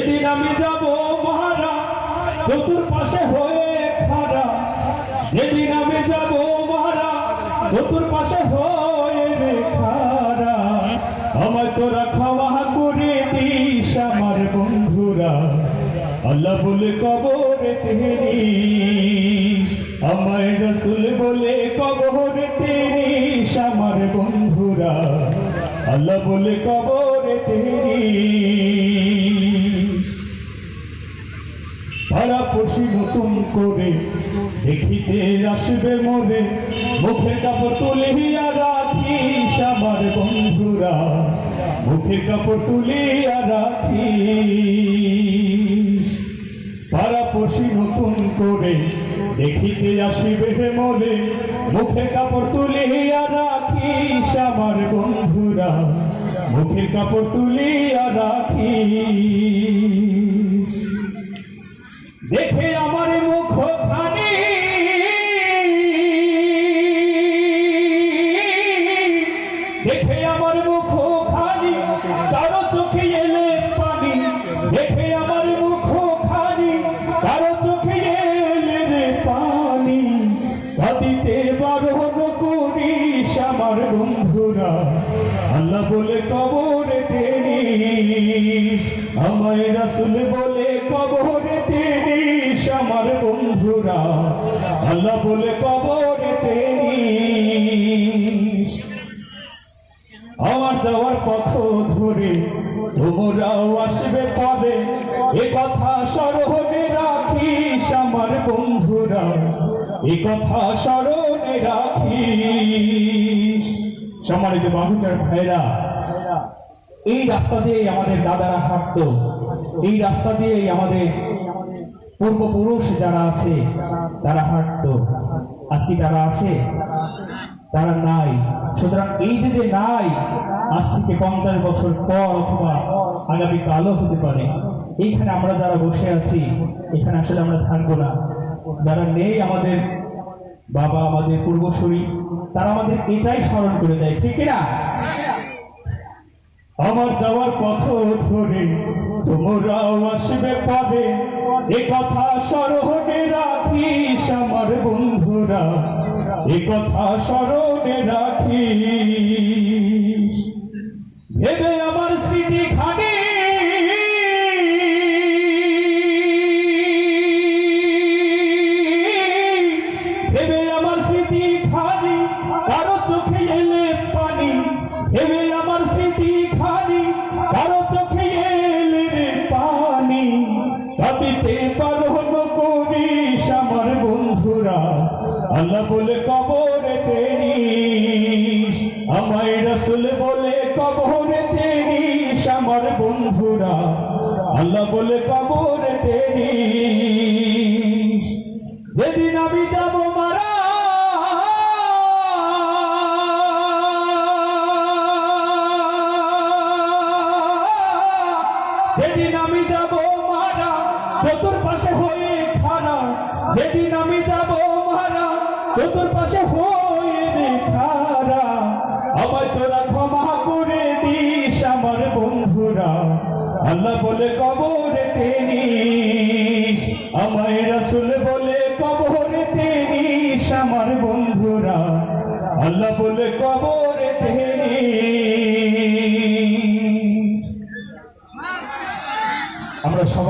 সেদিন আমি যাব মহারা চতুর্পাশে হয়ে খারা যেদিন আমি যাব মহারা চতুর্পাশে হয়ে খারা আমার তোরা খাওয়া করে দিস আমার বন্ধুরা। আল্লাহ বলে কবরে তেরিস আমায় রসুল বলে কবরে তেরিস আমার বন্ধুরা। আল্লাহ বলে কবরে তেরিস পশি নতুন করে। দেখিতে আসবে মোরে, মুখে কাপড় তুলিয়া রাখিস আমার বন্ধুরা। মুখে কাপড় তুলিয়া রাখিস। পাড়া পশি নতুন করে, দেখিতে আসিবে মোরে, মুখে কাপড় তুলিয়া রাখিস আমার বন্ধুরা। মুখে কাপড় তুলিয়া রাখিস। আমার বন্ধুরা, আল্লাহ বলে কবরে তেরিস আমায় রাসুল বলে কবরে তেরিস আমার বন্ধুরা, আল্লাহ বলে কবরে তেরিস আমার যাওয়ার পথ ধরে তোমরাও আসবে পরে এ কথা স্মরণে রাখিস, আমার বন্ধুরা, এ কথা স্মরণে রাখিস। সম্মানিত বাবুটার ভাইরা এই রাস্তা দিয়েই আমাদের দাদারা হাঁটতো। এই রাস্তা দিয়েই আমাদের পূর্বপুরুষ যারা আছে, তারা হাঁটতো। আজকে তারা আছে? তারা নাই। সুতরাং এই যে যে নাই, আজ থেকে পঞ্চাশ বছর পর অথবা আগামী কালও হতে পারে। এইখানে আমরা যারা বসে আছি, এখানে আসলে আমরা থাকব না। যারা নেই আমাদের বাবা আমাদের পূর্বসূরি, তারা আমাদের এটাই স্মরণ করে দেয়, ঠিক না আমার যাওয়ার পথ ধরে তোমরাও আসবে পদে এ কথা স্মরণে রাখিস আমার বন্ধুরা, এ কথা স্মরণে রাখিস। ভেবে আমার বারণ করিস আমার বন্ধুরা। আল্লাহ বলে আমায় রসুল বলে আমার বন্ধুরা। আল্লাহ বলে যেদিন আমি যাব মারা যেদিন আমি যাব চতুর্পাশে হয়ে খানা, যেদিন আমি যাব মারা, চতুর্পাশে হয়ে রে খারা। আমায় তোরা ক্ষমা করে দিস আমার বন্ধুরা। আল্লাহ বলে কবরে তেনিস আমায় রসুল বলে কবরে তেনিস আমার বন্ধুরা। আল্লাহ বলে কবরে তেনিস আমরা সবাই